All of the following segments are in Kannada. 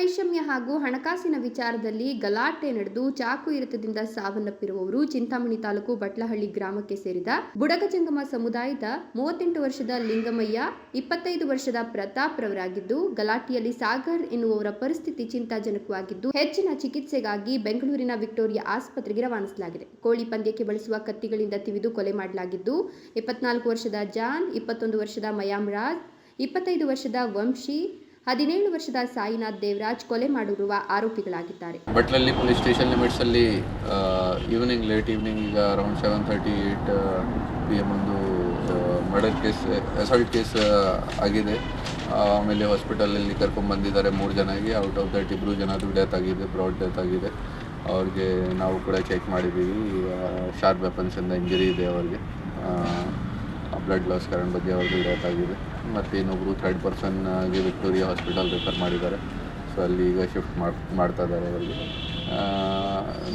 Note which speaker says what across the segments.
Speaker 1: ವೈಷಮ್ಯ ಹಾಗೂ ಹಣಕಾಸಿನ ವಿಚಾರದಲ್ಲಿ ಗಲಾಟೆ ನಡೆದು ಚಾಕು ಇರಿತದಿಂದ ಸಾವನ್ನಪ್ಪಿರುವವರು ಚಿಂತಾಮಣಿ ತಾಲೂಕು ಬಟ್ಲಹಳ್ಳಿ ಗ್ರಾಮಕ್ಕೆ ಸೇರಿದ ಬುಡಗಜಂಗಮ ಸಮುದಾಯದ ಮೂವತ್ತೆಂಟು ವರ್ಷದ ಲಿಂಗಮಯ್ಯ, ಇಪ್ಪತ್ತೈದು ವರ್ಷದ ಪ್ರತಾಪ್ ರವರಾಗಿದ್ದು ಗಲಾಟೆಯಲ್ಲಿ ಸಾಗರ್ ಎನ್ನುವವರ ಪರಿಸ್ಥಿತಿ ಚಿಂತಾಜನಕವಾಗಿದ್ದು, ಹೆಚ್ಚಿನ ಚಿಕಿತ್ಸೆಗಾಗಿ ಬೆಂಗಳೂರಿನ ವಿಕ್ಟೋರಿಯಾ ಆಸ್ಪತ್ರೆಗೆ ರವಾನಿಸಲಾಗಿದೆ. ಕೋಳಿ ಪಂದ್ಯಕ್ಕೆ ಬಳಸುವ ಕತ್ತಿಗಳಿಂದ ತಿವಿದು ಕೊಲೆ ಮಾಡಲಾಗಿದ್ದು, ಇಪ್ಪತ್ನಾಲ್ಕು ವರ್ಷದ ಜಾನ್, ಇಪ್ಪತ್ತೊಂದು ವರ್ಷದ ಮಯಾಮ್ ರಾಜ್ ಇಪ್ಪತ್ತೈದು ವರ್ಷದ ವಂಶಿ ಹದಿನೇಳು ವರ್ಷದ ಸಾಯಿನಾಥ್ ದೇವರಾಜ್ ಕೊಲೆ ಮಾಡಿರುವ ಆರೋಪಿಗಳಾಗಿದ್ದಾರೆ.
Speaker 2: ಬಟ್ಲಲ್ಲಿ ಪೊಲೀಸ್ ಸ್ಟೇಷನ್ ಲಿಮಿಟ್ಸಲ್ಲಿ ಈವ್ನಿಂಗ್ ಲೇಟ್ ಈವ್ನಿಂಗ್ ಈಗ around seven thirty eight P M ಒಂದು ಮರ್ಡರ್ ಕೇಸ್ ಅಸಾಲ್ಟ್ ಕೇಸ್ ಆಗಿದೆ. ಆಮೇಲೆ ಹಾಸ್ಪಿಟಲಲ್ಲಿ ಕರ್ಕೊಂಡ್ಬಂದಿದ್ದಾರೆ ಮೂರು ಜನಗೆ ಔಟ್ ಆಫ್ ದಟ್ ಇಬ್ಬರು ಜನದು ಡೆತ್ ಆಗಿದೆ ಬ್ರಾಡ್ ಡೆತ್ ಆಗಿದೆ. ಅವ್ರಿಗೆ ನಾವು ಕೂಡ ಚೆಕ್ ಮಾಡಿದ್ದೀವಿ. ಶಾರ್ಪ್ ವೆಪನ್ಸಿಂದ ಇಂಜರಿ ಇದೆ ಅವ್ರಿಗೆ. ಬ್ಲಡ್ ಲಾಸ್ ಕಾರಣ ಬಗ್ಗೆ ಅವ್ರಿಗೆ ಡೆತ್ ಆಗಿದೆ ಮತ್ತು ಇನ್ನೊಬ್ಬರು ಥರ್ಡ್ ಪರ್ಸನ್ಗೆ ವಿಕ್ಟೋರಿಯಾ ಹಾಸ್ಪಿಟಲ್ ರೆಫರ್ ಮಾಡಿದ್ದಾರೆ. ಸೊ ಅಲ್ಲಿ ಈಗ ಶಿಫ್ಟ್ ಮಾಡಿ, ಮಾಡ್ತಾ ಇದ್ದಾರೆ ಅವರಿಗೆ.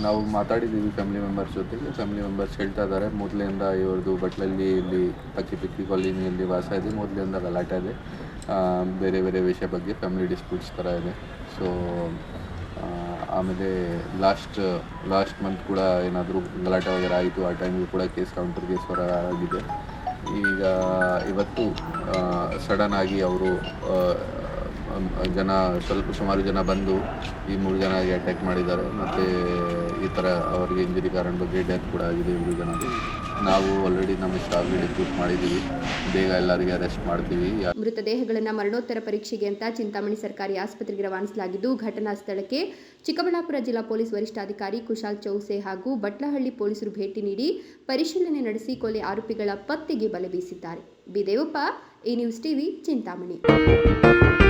Speaker 2: ನಾವು ಮಾತಾಡಿದ್ದೀವಿ ಫ್ಯಾಮಿಲಿ ಮೆಂಬರ್ಸ್ ಜೊತೆಗೆ. ಫ್ಯಾಮಿಲಿ ಮೆಂಬರ್ಸ್ ಹೇಳ್ತಾ ಇದ್ದಾರೆ, ಮೊದಲಿಂದ ಇವ್ರದ್ದು ಬಟ್ಲಲ್ಲಿ ಇಲ್ಲಿ ಪಕ್ಕಿ ಪಿಕ್ಕಿ ಕಾಲೋನಿಯಲ್ಲಿ ವಾಸ ಇದೆ, ಮೊದಲಿಂದ ಗಲಾಟೆ ಇದೆ. ಬೇರೆ ಬೇರೆ ವಿಷಯ ಬಗ್ಗೆ ಫ್ಯಾಮಿಲಿ ಡಿಸ್ಪ್ಯೂಟ್ಸ್ ಥರ ಇದೆ. ಸೊ ಆಮೇಲೆ ಲಾಸ್ಟ್ ಲಾಸ್ಟ್ ಮಂತ್ ಕೂಡ ಏನಾದರೂ ಗಲಾಟೆ ವಗೈರೆ ಆಯಿತು, ಆ ಟೈಮಿಗೆ ಕೂಡ ಕೇಸ್ ಕೌಂಟರ್ ಕೇಸ್ ಹೊರ ಆಗಿದೆ. ಈಗ ಇವತ್ತು ಸಡನ್ ಆಗಿ ಅವರು ಜನ ಸ್ವಲ್ಪ ಸುಮಾರು ಜನ ಬಂದು ಈ ಮೂರು ಜನಗೆ ಅಟ್ಯಾಕ್ ಮಾಡಿದ್ದಾರೆ. ಮತ್ತು ಈ ಥರ ಅವರಿಗೆ ಇಂಜುರಿ ಕಾರಣ ಬಗ್ಗೆ ಡೆತ್ ಕೂಡ ಆಗಿದೆ ಮೂರು ಜನಕ್ಕೆ. ನಾವು ಆಲ್ರೆಡಿ ನಮ್ಮ ಸ್ಟಾಫ್ಗೆ ರಿಕ್ರೂಟ್ ಮಾಡಿದೀವಿ. ಬೇಗ ಎಲ್ಲರಿಗೆ ಅರೆಸ್ಟ್ ಮಾಡ್ತೀವಿ.
Speaker 1: ಮೃತದೇಹಗಳನ್ನು ಮರಣೋತ್ತರ ಪರೀಕ್ಷೆಗೆ ಅಂತ ಚಿಂತಾಮಣಿ ಸರ್ಕಾರಿ ಆಸ್ಪತ್ರೆಗೆ ರವಾನಿಸಲಾಗಿದ್ದು, ಘಟನಾ ಸ್ಥಳಕ್ಕೆ ಚಿಕ್ಕಬಳ್ಳಾಪುರ ಜಿಲ್ಲಾ ಪೊಲೀಸ್ ವರಿಷ್ಠಾಧಿಕಾರಿ ಕುಶಾಲ್ ಚೌಸೆ ಹಾಗೂ ಬಟ್ಲಹಳ್ಳಿ ಪೊಲೀಸರು ಭೇಟಿ ನೀಡಿ ಪರಿಶೀಲನೆ ನಡೆಸಿ ಕೊಲೆ ಆರೋಪಿಗಳ ಪತ್ತೆಗೆ ಬಲೆ ಬೀಸಿದ್ದಾರೆ. ಬಿದೇವಪ್ಪ ಈ ನ್ಯೂಸ್ ಟಿವಿ, ಚಿಂತಾಮಣಿ.